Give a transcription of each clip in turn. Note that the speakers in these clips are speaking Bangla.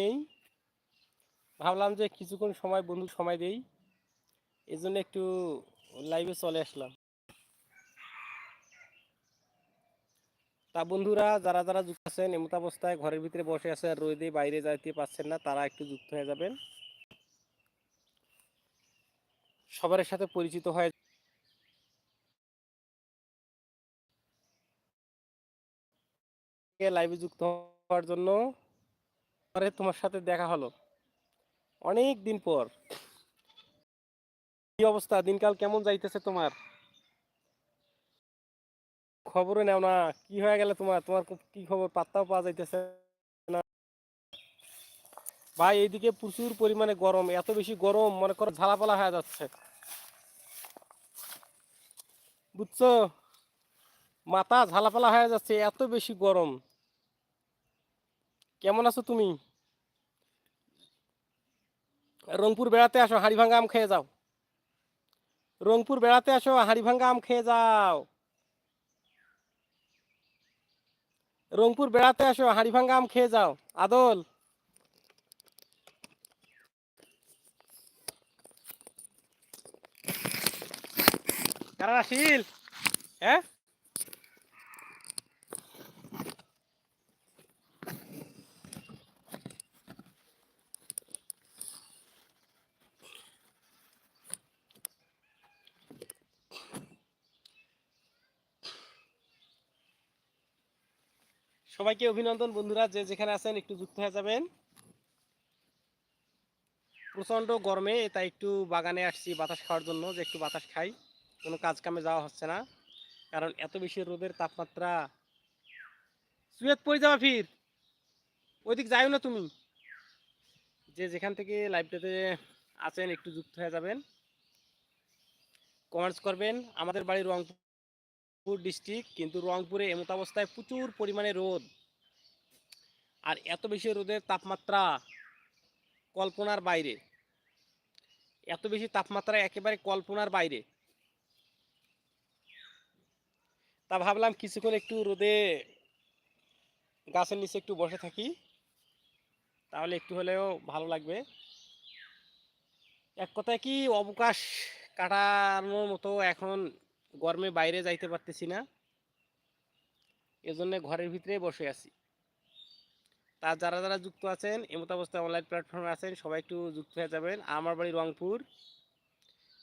নেই। ভাবলাম যে কিছুক্ষণ সময় বন্ধু সময় দেই। এই জন্য একটু লাইভে চলে আসলাম। তা বন্ধুরা, যারা যারা যুক্ত আছেন এমত অবস্থায় ঘরের ভিতরে বসে আছে আর রোদে বাইরে যাইতে পারছেন না, তারা একটু যুক্ত হয়ে যাবেন। সবার সাথে পরিচিত হয়ে লাইভে যুক্ত হওয়ার জন্য পরে তোমার সাথে দেখা হলো। অনেক দিন পর। কি অবস্থা? দিনকাল কেমন যাইতেছে তোমার? খবরে নেও না। কি হয়ে গেলে তোমার? তোমার কি খবর? পাত্তাও পাওয়া যাইতেছে না। ভাই, এইদিকে প্রচুর পরিমাণে গরম। এত বেশি গরম, মনে করো ঝালাপালা হয়ে যাচ্ছে। বুঝছ? মাথা ঝালাপালা হয়ে যাচ্ছে, এত বেশি গরম। কেমন আছো তুমি? রংপুর বেড়াতে আসো হাড়িভাঙ্গা আম খেয়ে যাও। রংপুর বেড়াতে আসো হাড়িভাঙ্গা আম খেয়ে যাও। রংপুর বেড়াতে আসো হাড়িভাঙ্গা আম খেয়ে যাও। আদল। কারা আসিল হ্যাঁ? সবাইকে অভিনন্দন বন্ধুরা, যে যেখানে আছেন একটু যুক্ত হয়ে যাবেন। প্রচণ্ড গরমে, তাই একটু বাগানে আসছি বাতাস খাওয়ার জন্য, যে একটু বাতাস খাই। কোনো কাজ কামে যাওয়া হচ্ছে না, কারণ এত বেশি রোদের তাপমাত্রা। সুয়েত, পড়ে যাওয়া ফির। ওইদিক যাইও না তুমি। যে যেখান থেকে লাইভটাতে আছেন, একটু যুক্ত হয়ে যাবেন। কমেন্টস করবেন। আমাদের বাড়ি রংপুর। ডিস্ট্রিক্ট কিন্তু রংপুরে এমত অবস্থায় প্রচুর পরিমাণে রোদ। আর এত বেশি রোদের তাপমাত্রা কল্পনার বাইরে। এত বেশি তাপমাত্রা একেবারে কল্পনার বাইরে। তা ভাবলাম কিছুক্ষণ একটু রোদে গাছের নিচে একটু বসে থাকি। তাহলে একটু হলেও ভালো লাগবে। এক কথায় কি অবকাশ কাটানোর মতো এখন গরমে বাইরে যাইতে পারতেছি না। এজন্য ঘরের ভিতরে বসে আছি। তা যারা যারা যুক্ত আছেন এমত অবস্থায় অনলাইন প্ল্যাটফর্মে আছেন, সবাই একটু যুক্ত হয়ে যাবেন। আমার বাড়ি রংপুর।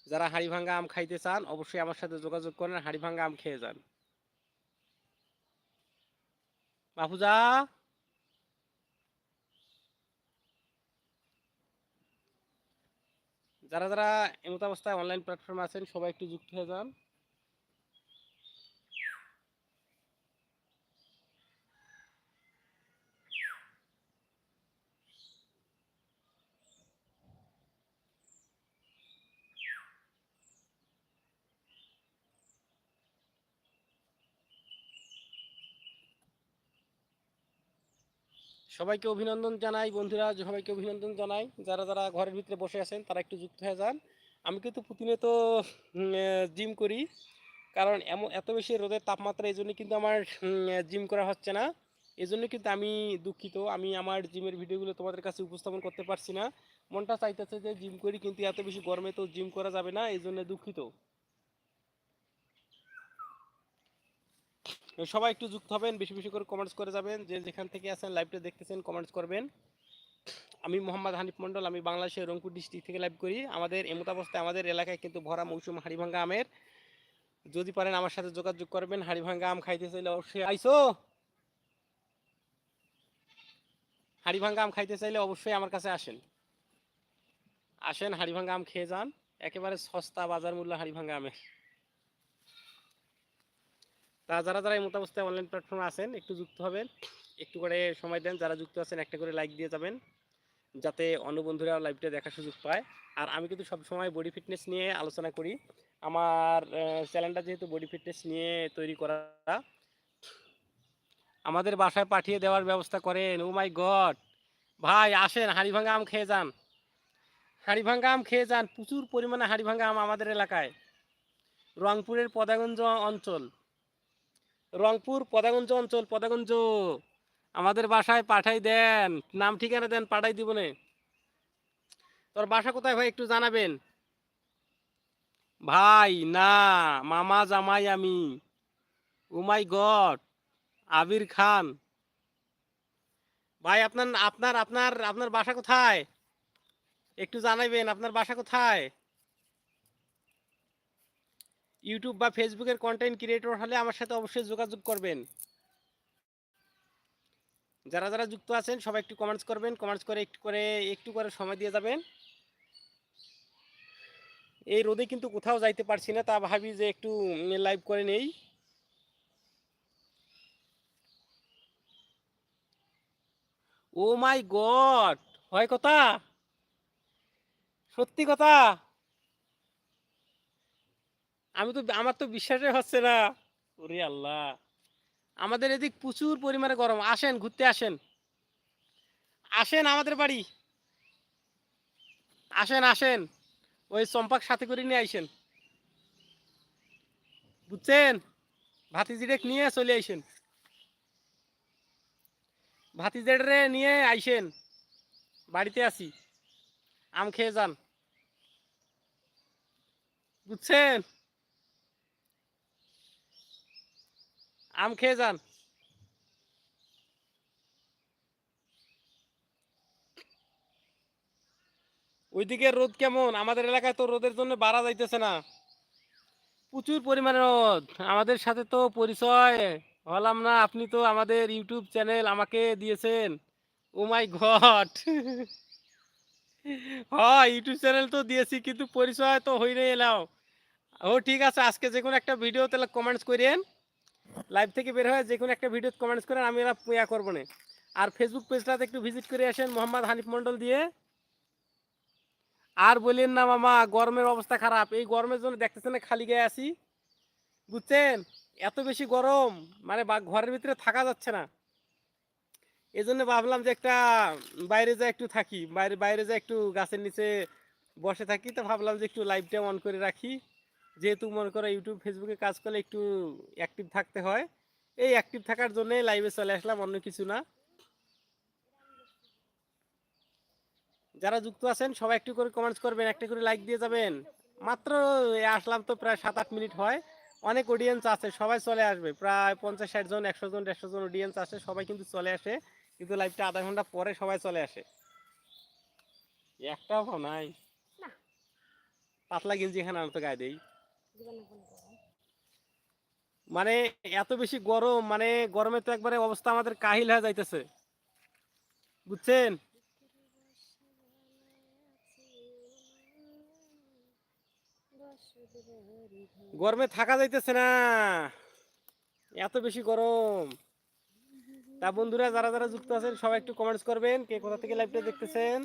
যারা হাড়িভাঙ্গা আম খাইতে চান, অবশ্যই আমার সাথে যোগাযোগ করেন, হাড়িভাঙ্গা আম খেয়ে যান। মাহফুজা? যারা যারা এমত অবস্থায় অনলাইন প্ল্যাটফর্মে আছেন, সবাই একটু যুক্ত হয়ে যান। সবাইকে অভিনন্দন জানাই, বন্ধুরা, সবাইকে অভিনন্দন জানাই। যারা যারা ঘরের ভিতরে বসে আছেন, তারা একটু যুক্ত হয়ে যান। আমি কিন্তু প্রতিনিয়ত জিম করি। কারণ এমন, এত বেশি রোদের তাপমাত্রা, এই জন্য কিন্তু আমার জিম করা হচ্ছে না। এই জন্য কিন্তু আমি দুঃখিত। আমি আমার জিমের ভিডিওগুলো তোমাদের কাছে উপস্থাপন করতে পারছি না। মনটা চাইতেছে যে জিম করি, কিন্তু এত বেশি গরমে তো জিম করা যাবে না, এই জন্য দুঃখিত। সবাই একটু যুক্ত হবেন, বেশি বেশি করে কমেন্টস করে যাবেন। যে যেখান থেকে আছেন লাইভটা দেখতেছেন কমেন্টস করবেন। আমি মোহাম্মদ হানিফ মন্ডল আমি বাংলাদেশের রংপুর ডিস্ট্রিক্ট থেকে লাইভ করি। আমাদের এমতাবস্থায় আমাদের এলাকায় কিন্তু ভরা মৌসুম হাড়িভাঙ্গা আমের। যদি পারেন আমার সাথে যোগাযোগ করবেন, হাড়িভাঙ্গা আম খাইতে চাইলে অবশ্যই আইসো। হাড়িভাঙ্গা আম খাইতে চাইলে অবশ্যই আমার কাছে আসেন। আসেন, হাড়িভাঙ্গা আম খেয়ে যান। একেবারে সস্তা বাজার মূল্য হাড়িভাঙ্গা আমের। তা যারা যারা এই মতাবস্থায় অনলাইন প্ল্যাটফর্মে আছেন, একটু যুক্ত হবেন। একটু করে সময় দেন, যারা যুক্ত আছেন, একটা করে লাইক দিয়ে যাবেন। যাতে অন্য বন্ধুরা লাইভটা দেখার সুযোগ পায়। আর আমি কিন্তু সবসময় বডি ফিটনেস নিয়ে আলোচনা করি। আমার চ্যানেলটা যেহেতু বডি ফিটনেস নিয়ে তৈরি করা। আমাদের বাসায় পাঠিয়ে দেওয়ার ব্যবস্থা করেন। ও মাই গড ভাই, আসেন হাড়িভাঙ্গা আম খেয়ে যান। হাড়িভাঙ্গা আম খেয়ে যান। প্রচুর পরিমাণে হাড়িভাঙ্গা আম আমাদের এলাকায়। রংপুরের পদাগঞ্জ অঞ্চল। রংপুর, পদাগঞ্জ অঞ্চল, পদাগঞ্জ। আমাদের বাসায় পাঠাই দেন, নাম ঠিকানা দেন, পাঠাই দিব নে। তোর বাসা কোথায় ভাই একটু জানাবেন। ভাই, না, মামা জামাই আমি। Oh my god, Abir Khan. ভাই, আপনার আপনার আপনার আপনার বাসা কোথায়? একটু জানাবেন, আপনার বাসা কোথায়? ইউটিউব বা ফেসবুকের কন্টেন্ট ক্রিয়েটর হলে আমার সাথে অবশ্যই যোগাযোগ করবেন। যারা যারা যুক্ত আছেন, সবাই একটু কমেন্টস করবেন। কমেন্টস করে একটু করে একটু করে সময় দিয়ে যাবেন। এই রোদে কিন্তু কোথাও যাইতে পারছি না, তা ভাবি যে একটু লাইভ করে নেই। Oh my god! হয় কথা? সত্যি কথা? আমি তো আমার তো বিশ্বাসই হচ্ছে না। ওরে আল্লাহ। আমাদের এদিক প্রচুর পরিমাণে গরম। আসেন, ঘুরতে আসেন। আসেন আমাদের বাড়ি। আসেন আসেন। ওই চম্পাক সাথে করে নিয়ে আইসেন। বুঝছেন? ভাতিজিরেক নিয়ে চলে আইসেন। ভাতিজেডরে নিয়ে আইসেন। বাড়িতে আসি আম খেয়ে যান। বুঝছেন? আম খেয়ে যান। ওইদিকে রোদ কেমন? আমাদের এলাকায় তো রোদের জন্য বাড়া যাইতেছে না। প্রচুর পরিমাণে রোদ। আমাদের সাথে তো পরিচয় হলাম না। আপনি তো আমাদের ইউটিউব চ্যানেল আমাকে দিয়েছেন। Oh my god! হ্যাঁ ইউটিউব চ্যানেল তো দিয়েছি, কিন্তু পরিচয় তো হই নাই এলাও। ও ঠিক আছে, আজকে যে কোনো একটা ভিডিও তাহলে কমেন্টস করেন লাইভ থেকে বের হয়ে যে কোনো একটা ভিডিও কমেন্টস করেন আমি এরা ইয়া করব না। আর ফেসবুক পেজটাতে একটু ভিজিট করে আসেন মোহাম্মদ হানিফ মন্ডল দিয়ে। আর বলেন না মামা, গরমের অবস্থা খারাপ। এই গরমের জন্য দেখতেছেন খালি গায়ে আছি? বুঝছেন? এত বেশি গরম মানে ঘরের ভিতরে থাকা যাচ্ছে না। এই জন্য ভাবলাম যে একটা বাইরে যা একটু থাকি, বাইরে বাইরে যা একটু গাছের নিচে বসে থাকি, তো ভাবলাম যে একটু লাইভটা অন করে রাখি। যেহেতু মনে করো ইউটিউব ফেসবুকে কাজ করলে একটু অ্যাক্টিভ থাকতে হয়। এই অ্যাক্টিভ থাকার জন্যে লাইভে চলে আসলাম অন্য কিছু না। যারা যুক্ত আছেন সবাই একটু করে কমেন্টস করবেন একটা করে লাইক দিয়ে যাবেন। মাত্র আসলাম তো প্রায় সাত আট মিনিট হয়। অনেক অডিয়েন্স আছে সবাই চলে আসবে। প্রায় পঞ্চাশ ষাট জন একশো জন দেড়শো জন অডিয়েন্স আছে সবাই কিন্তু চলে আসে। কিন্তু লাইভটা আধা ঘণ্টা পরে সবাই চলে আসে। একটাও নাই। পাতলা গেঞ্জি এখানে আমি তো গায়ে দেই। মানে এত বেশি গরম মানে গরমে তো একবারে অবস্থা আমাদের কাহিল হয়ে যাইতেছে। বুঝছেন? গরমে থাকা যাইতেছে না। এত বেশি গরম। তা বন্ধুরা, যারা যারা যুক্ত আছেন, সবাই একটু কমেন্টস করবেন, কে কোথা থেকে লাইভটা দেখতেছেন?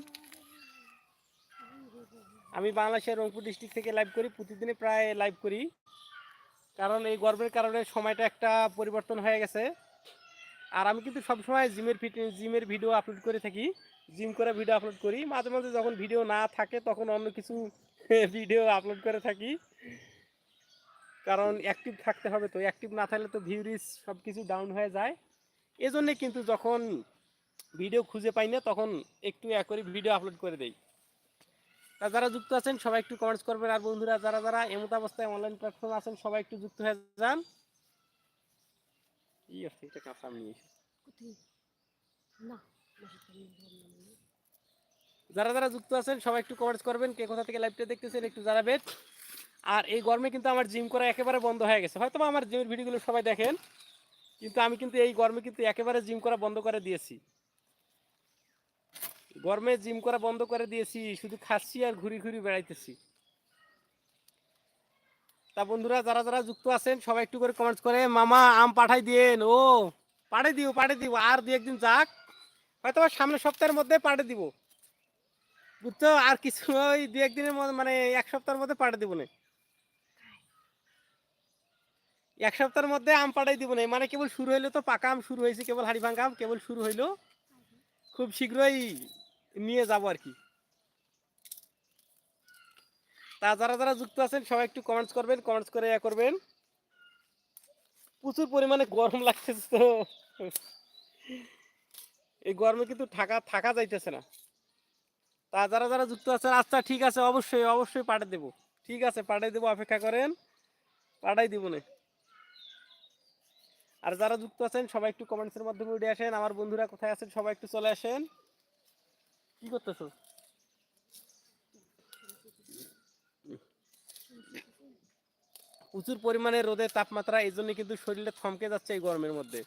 আমি বাংলাদেশের রংপুর ডিস্ট্রিক্ট থেকে লাইভ করি, প্রতিদিনই প্রায় লাইভ করি। কারণ এই গর্বের কারণে সময়টা একটা পরিবর্তন হয়ে গেছে। আর আমি কিন্তু সবসময় জিমের ফিট জিমের ভিডিও আপলোড করে থাকি। জিম করে ভিডিও আপলোড করি। মাঝে মাঝে যখন ভিডিও না থাকে, তখন অন্য কিছু ভিডিও আপলোড করে থাকি। কারণ অ্যাক্টিভ থাকতে হবে তো। অ্যাক্টিভ না থাকলে তো ভিউরিস সব কিছু ডাউন হয়ে যায়। এজন্যে কিন্তু যখন ভিডিও খুঁজে পাই না, তখন একটু এক করে ভিডিও আপলোড করে দেই। তা যারা যুক্ত আছেন, সবাই একটু কমেন্টস করবেন। আর বন্ধুরা, যারা যারা এমত অবস্থায় অনলাইন প্ল্যাটফর্ম আছেন, সবাই একটু যুক্ত হয়ে যান। যারা যারা যুক্ত আছেন, সবাই একটু কমেন্টস করবেন, কে কোথা থেকে লাইভটা দেখতেছেন একটু যারা জানাবেন। আর এই গরমে কিন্তু আমার জিম করা একেবারে বন্ধ হয়ে গেছে। হয়তো আমার জিমের ভিডিওগুলো সবাই দেখেন, কিন্তু আমি কিন্তু এই গরমে কিন্তু একেবারে জিম করা বন্ধ করে দিয়েছি। গরমে জিম করা বন্ধ করে দিয়েছি, শুধু খাচ্ছি আর ঘুরি ঘুরি বেড়াইতেছি। তা বন্ধুরা, যারা যারা যুক্ত আছেন, সবাই একটু করে কমেন্টস করে, মামা, আম পাঠাই দিয়েন, ও, পাঠিয়ে দিও, পাঠিয়ে দিব আর দু একদিন যাক। হয়তো সামনের সপ্তাহের মধ্যে পাঠিয়ে দিব। বুঝছ? আর কিছু ওই দু একদিনের মধ্যে মানে এক সপ্তাহের মধ্যে পাঠিয়ে দিব না। এক সপ্তাহের মধ্যে আম পাঠাই দিব না। মানে কেবল শুরু হইল তো পাকা আম, শুরু হয়েছে কেবল হাড়ি ভাঙ্গা আম, কেবল শুরু হইল। খুব শীঘ্রই নিয়ে যাব আর কি। তা যারা যারা যুক্ত আছেন, সবাই একটু কমেন্টস করবেন কমেন্টস করে ইয়া করবেন। প্রচুর পরিমাণে গরম লাগতেছে তো। এই গরমে কিন্তু থাকা থাকা যাইতেছে না। তা যারা যারা যুক্ত আছেন আচ্ছা ঠিক আছে, অবশ্যই অবশ্যই পাঠিয়ে দেবো। ঠিক আছে, পাঠিয়ে দেবো, অপেক্ষা করেন। পাঠাই দিব না। আর যারা যুক্ত আছেন, সবাই একটু কমেন্টসের মাধ্যমে উঠে আসেন। আমার বন্ধুরা কোথায় আছেন, সবাই একটু চলে আসেন। কি করতেছো প্রচুর পরিমাণে রোদের তাপমাত্রা, এই জন্য কিন্তু শরীরে থমকে যাচ্ছে এই গরমের মধ্যে।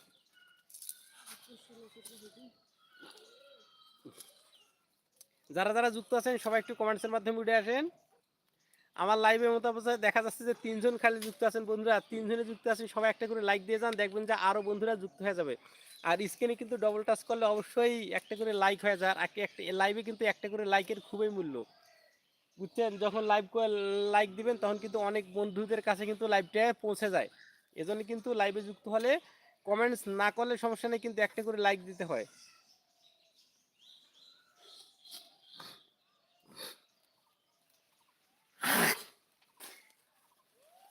যারা যারা যুক্ত আছেন, সবাই একটু কমেন্টসের মাধ্যমে উঠে আসেন। আমার লাইভের মতো অবস্থায় দেখা যাচ্ছে যে তিনজন খালি যুক্ত আছেন বন্ধুরা। তিনজনে যুক্ত আছেন, সবাই একটা করে লাইক দিয়ে যান, দেখবেন যে আরও বন্ধুরা যুক্ত হয়ে যাবে। আর স্ক্রিনে কিন্তু ডবল টাচ করলে অবশ্যই একটা করে লাইক হয়ে যায়। আর একটা লাইভে কিন্তু একটা করে লাইকের খুবই মূল্য। বুঝছেন? যখন লাইভ লাইক দিবেন, তখন কিন্তু অনেক বন্ধুদের কাছে কিন্তু লাইভটা পৌঁছে যায়। এজন্য কিন্তু লাইভে যুক্ত হলে কমেন্টস না করলে সমস্যা নেই, কিন্তু একটা করে লাইক দিতে হয়।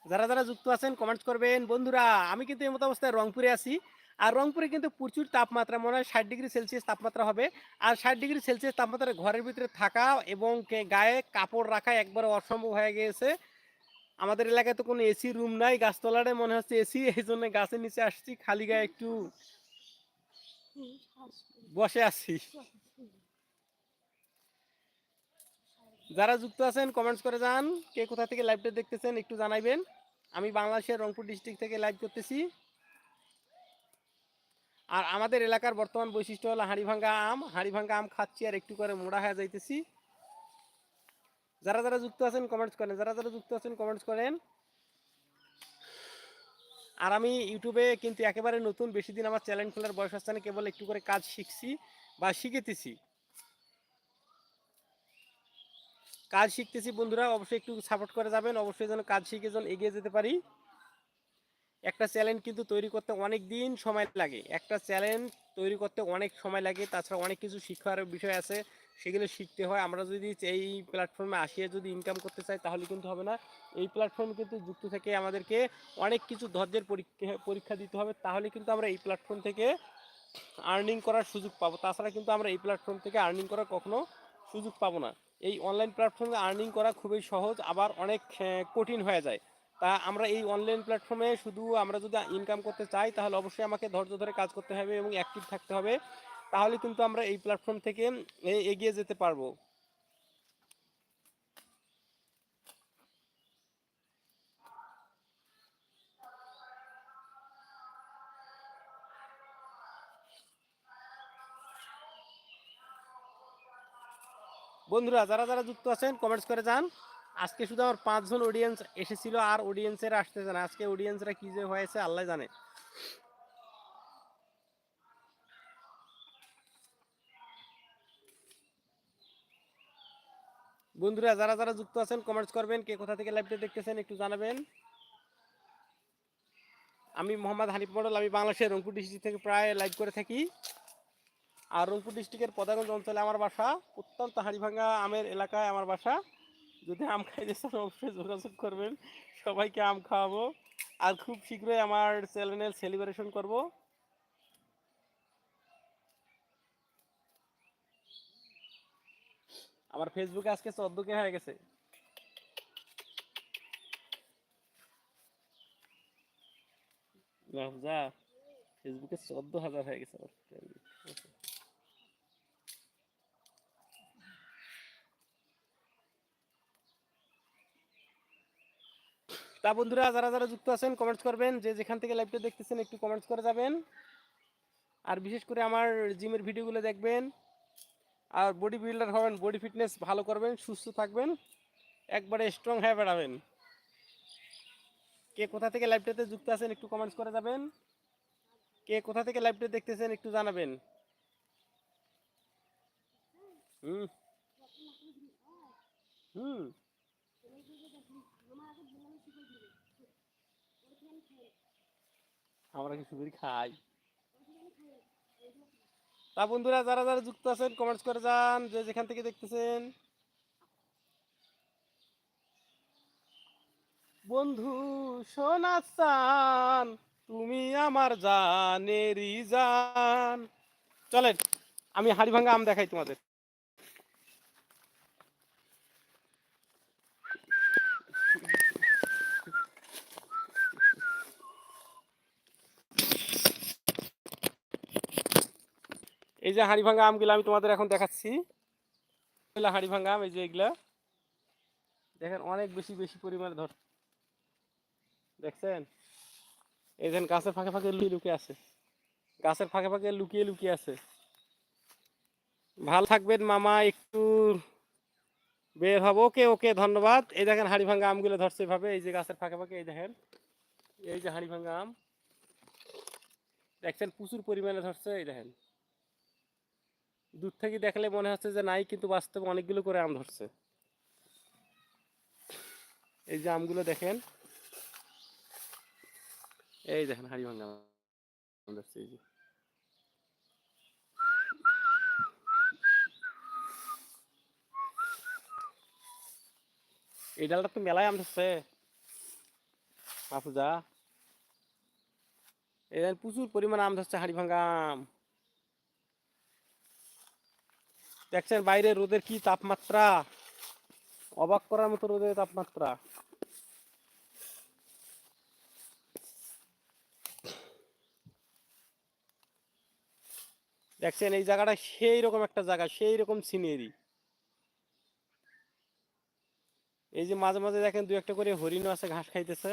যারা যারা যুক্ত আছেন কমেন্টস করবেন। বন্ধুরা, আমি কিন্তু এই মতো অবস্থায় রংপুরে আছি। আর রংপুরে কিন্তু প্রচুর তাপমাত্রা, মনে হয় ষাট ডিগ্রি সেলসিয়াস তাপমাত্রা হবে। আর ষাট ডিগ্রি সেলসিয়াস তাপমাত্রা ঘরের ভিতরে থাকা এবং গায়ে কাপড় রাখা একবারে অসম্ভব হয়ে গিয়েছে। আমাদের এলাকায় তো কোনো এসি রুম নাই গাছতলারে মনে হচ্ছে এসি, এই জন্য গাছের নিচে আসছি, খালি গায়ে একটু। বসে আছি। যারা যুক্ত আছেন কমেন্টস করে যান কে কোথা থেকে লাইভটা দেখতেছেন একটু জানাইবেন। আমি বাংলাদেশের রংপুর ডিস্ট্রিক্ট থেকে লাইভ করতেছি। আর আমাদের এলাকার বর্তমান বৈশিষ্ট্য হলো হাঁড়িভাঙ্গা আম। হাঁড়িভাঙ্গা আম খাচ্ছি আর একটু করে মোড়া হয়ে যাইতেছি। যারা যারা যুক্ত আছেন কমেন্টস করেন। যারা যারা যুক্ত আছেন কমেন্টস করেন। আর আমি ইউটিউবে কিন্তু একেবারে নতুন, বেশি দিন আমার চ্যানেল খোলার বয়স আসছে না, কেবল একটু করে কাজ শিখছি বা শিখেতেছি। কাজ শিখতেছি বন্ধুরা, অবশ্যই একটু সাপোর্ট করে যাবেন। অবশ্যই যেন কাজ শিখে যেন এগিয়ে যেতে পারি। একটা চ্যালেঞ্জ কিন্তু তৈরি করতে অনেক দিন সময় লাগে। একটা চ্যালেঞ্জ তৈরি করতে অনেক সময় লাগে, তাছাড়া অনেক কিছু শিক্ষার বিষয় আছে, সেগুলো শিখতে হয়। আমরা যদি এই প্ল্যাটফর্মে আসিয়ে যদি ইনকাম করতে চাই, তাহলে কিন্তু হবে না। এই প্ল্যাটফর্মে কিন্তু যুক্ত থেকে আমাদেরকে অনেক কিছু ধৈর্যের পরীক্ষা পরীক্ষা দিতে হবে। তাহলে কিন্তু আমরা এই প্ল্যাটফর্ম থেকে আর্নিং করার সুযোগ পাবো। তাছাড়া কিন্তু আমরা এই প্ল্যাটফর্ম থেকে আর্নিং করার কখনো সুযোগ পাবো না। এই অনলাইন প্ল্যাটফর্মে আর্নিং করা খুবই সহজ, আবার অনেক কঠিন হয়ে যায়। তা আমরা এই অনলাইন প্ল্যাটফর্মে শুধু আমরা যদি ইনকাম করতে চাই, তাহলে অবশ্যই আমাকে ধৈর্য ধরে কাজ করতে হবে এবং অ্যাক্টিভ থাকতে হবে। তাহলে কিন্তু আমরা এই প্ল্যাটফর্ম থেকে এগিয়ে যেতে পারব। বন্ধুরা, যারা যারা যুক্ত আছেন কমেন্টস করে যান। আজকে শুধু আমার পাঁচজন অডিয়েন্স এসেছিল আর অডিয়েন্সের আসতেছে না। আজকে অডিয়েন্সরা কি যে হয়েছে, আল্লাহ জানে। বন্ধুরা, যারা যারা যুক্ত আছেন কমেন্টস করবেন, কে কোথা থেকে লাইভটা দেখতেছেন একটু জানাবেন। আমি মোহাম্মদ হানিফ মডেল, আমি বাংলাদেশের রংপুর ডিস্ট্রিক্ট থেকে প্রায় লাইভ করে থাকি। আর রংপুর ডিস্ট্রিক্টের পদাগঞ্জ অঞ্চলে আমার বাসা, অত্যন্ত হাড়িভাঙ্গা আমের এলাকায় আমার বাসা। যদি আম খাইতে চান, অবশ্যই যোগাযোগ করবেন। সবাইকে আম খাওয়াবো। আর খুব শীঘ্রই আমার চ্যানেল সেলিব্রেশন করব। আমার ফেসবুকে আজকে চোদ্দ কে হয়ে গেছে। যা। ফেসবুকে চোদ্দ হাজার হয়ে গেছে আমার তা বন্ধুরা, যারা যারা যুক্ত আছেন কমেন্টস করবেন। যে যেখান থেকে লাইভটা দেখতেছেন, একটু কমেন্টস করে যাবেন। আর বিশেষ করে আমার জিমের ভিডিওগুলো দেখবেন। আর বডি বিল্ডার হবেন বডি ফিটনেস ভালো করবেন, সুস্থ থাকবেন, একবারে স্ট্রং হয়ে বেড়াবেন। কে কোথা থেকে লাইভটাতে যুক্ত আছেন, একটু কমেন্টস করে যাবেন। কে কোথা থেকে লাইভটা দেখতেছেন, একটু জানাবেন। হুম। হুম। আমরা কি সুবিধা খাই? তা বন্ধুরা, যারা যারা যুক্ত আছেন কমেন্টস করে যান, যে যেখান থেকে দেখতেছেন। বন্ধু সোনাসান তুমি আমার জানেরই জান। চলেন, আমি হাড়ি ভাঙা আম দেখাই তোমাদের। এই যে হাড়ি ভাঙা আমগুলো আমি তোমাদের এখন দেখাচ্ছি। এগুলা হাড়ি ভাঙা আম, এই যে এগুলা। দেখেন, অনেক বেশি বেশি পরিমাণে ধর দেখছেন? এই দেখেন গাছের ফাঁকে ফাঁকে লুকিয়ে লুকিয়ে আছে। গাছের ফাঁকে ফাঁকে লুকিয়ে লুকিয়ে আছে। ভালো থাকবেন মামা, একটু বের হব। ওকে ওকে, ধন্যবাদ। এই দেখেন, হাড়ি ভাঙা আমগুলো ধরছে এভাবে। এই যে গাছের ফাঁকে ফাঁকে, এই দেখেন। এই যে হাড়ি ভাঙা আম। দেখছেন, প্রচুর পরিমাণে ধরছে, এই দেখেন। দূর থেকে দেখলে মনে হচ্ছে যে নাই, কিন্তু বাস্তবে অনেকগুলো করে আম ধরছে। এই যে আমগুলো দেখেন। এই দেখেন, হাড়ি ভাঙা আম ধরছে, এই যে। এই ডালটা তো মেলায় আম ধরছে। মাফুজা এই প্রচুর পরিমাণ আম ধরছে হাড়ি ভাঙা আম। দেখছেন বাইরে রোদের কি তাপমাত্রা? অবাক করার মতো রোদের তাপমাত্রা। দেখছেন এই জায়গাটা সেই রকম একটা জায়গা, সেই রকম সিনারি। এই যে মাঝে মাঝে দেখেন দু একটা করে হরিণও আছে, ঘাস খাইতেছে।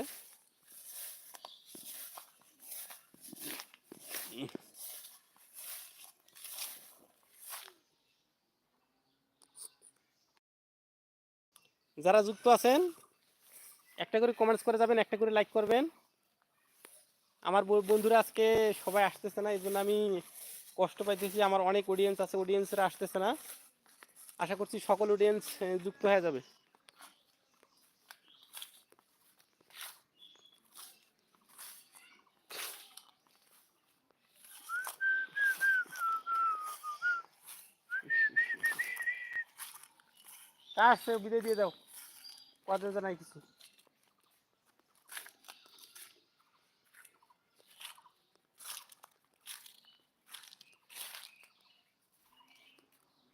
যারা যুক্ত আছেন, একটা করে কমেন্টস করে যাবেন, একটা করে লাইক করবেন। আমার বন্ধুরা আজকে সবাই আসতেছে না এই জন্য আমি কষ্ট পাইতেছি। আমার অনেক অডিয়েন্স আছে অডিয়েন্সরা আসতেছে না। আশা করছি সকল অডিয়েন্স যুক্ত হয়ে যাবে। আসছে, বিদায় দিয়ে দাও। কথা নাই কিছু।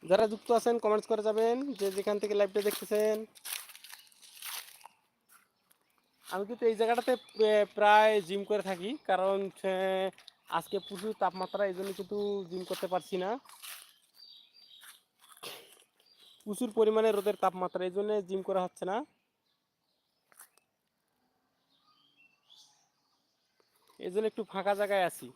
যারা যুক্ত আছেন কমেন্টস করে যাবেন, যে যেখান থেকে লাইভটা দেখতেছেন। আমি কিন্তু এই জায়গাটাতে প্রায় জিম করে থাকি, কারণ আজকে প্রচুর তাপমাত্রা, এই জন্য কিন্তু জিম করতে পারছি না। প্রচুর পরিমাণে রোদের তাপমাত্রা, এই জন্য জিম করা হচ্ছে না। এই জন্য একটু ফাঁকা জায়গায় আছি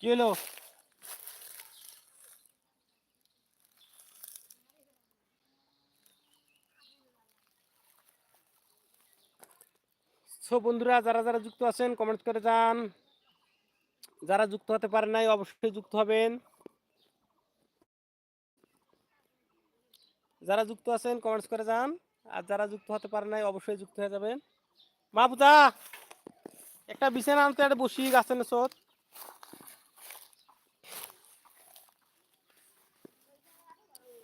কি হলো বন্ধুরা, যারা যারা যুক্ত আছেন কমেন্ট করে যান। যারা যুক্ত হতে পারেন নাই, অবশ্যই যুক্ত হবেন। যারা যুক্ত আছেন কমেন্টস করে যান। আর যারা যুক্ত হতে পারেন নাই, অবশ্যই যুক্ত হয়ে যাবেন। মা বুঝা একটা বিছানা আনতে একটা বসি, গাছের নেছত পেয়ারা গিলে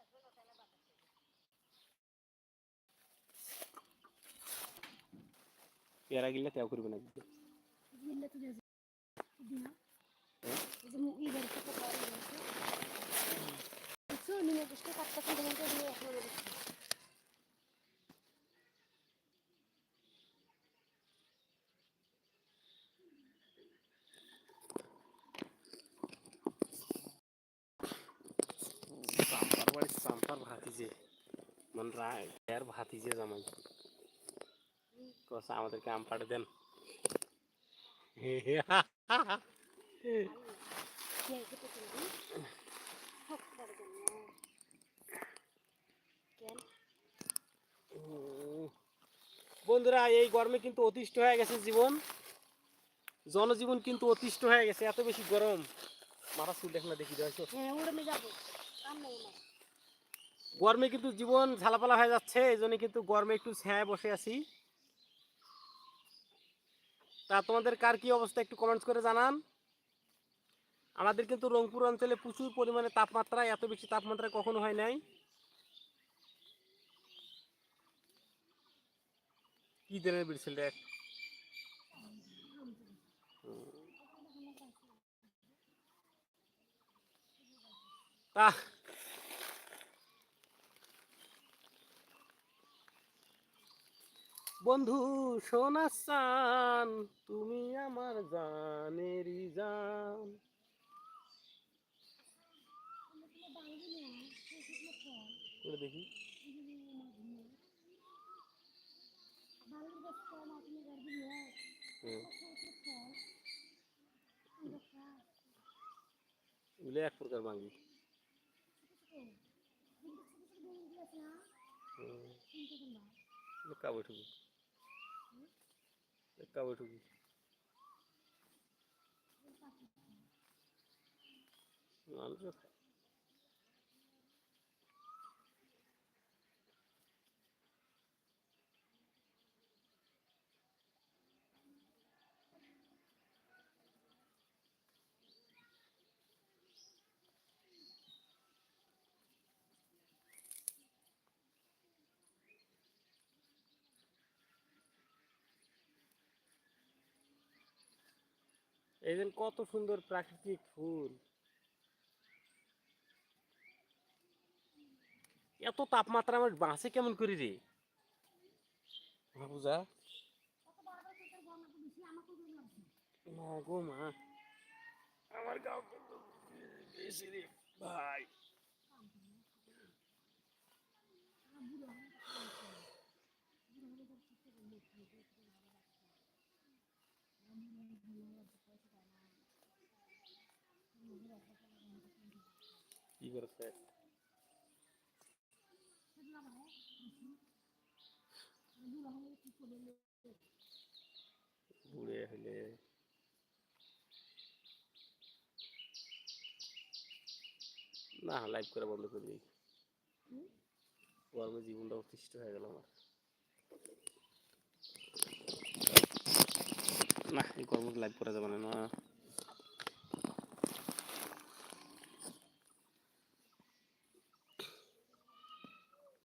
তেও করবে না কিন্তু। দিলে তো দিয়ে দিনা এই যে মুখ ইদার থেকে পাওয়া গেছে কিছু নিয়ে চেষ্টা করতে করতে মনে করে এখন চাম্পার বাড়ির চাম্পার ভাতিজে। মানে রায় ভাতিজে জামাই। কসা আমাদেরকে আম পাড়ে দেন। বন্ধুরা, এই গরমে কিন্তু অতিষ্ঠ হয়ে গেছে জীবন। জনজীবন কিন্তু অতিষ্ঠ হয়ে গেছে, এত বেশি গরম। মাথা চুল দেখ না, দেখি দেখো। গরমে কিন্তু জীবন ঝালাপালা হয়ে যাচ্ছে, এই জন্য কিন্তু গরমে একটু ছায়া বসে আছি। তা তোমাদের কার কি অবস্থা একটু কমেন্টস করে জানান। আমাদের কিন্তু রংপুর অঞ্চলে প্রচুর পরিমাণে তাপমাত্রা, এত বেশি তাপমাত্রা কখনো হয় নাই। কি দিনের বিড়ছিল দেখ তা বন্ধু সোনা চান তুমি আমার জানেরই জান। দেখি। এক প্রকার বাঙ্গি। কাবো ঠুকি। কাবো ঠুকি মানুষও এই কত সুন্দর প্রাকৃতিক ফুল। এত তাপমাত্রা আমার বাঁচে কেমন করি রে? বুঝা মা গো মা। আমার গাও কিন্তু ভাই। কি করছে? বুড়ে হলে। না লাইভ করা বন্ধ করে দিই। গরমে জীবনটা অতিষ্ঠ হয়ে গেল আমার। না এই গরমে লাইভ করা যাবে না।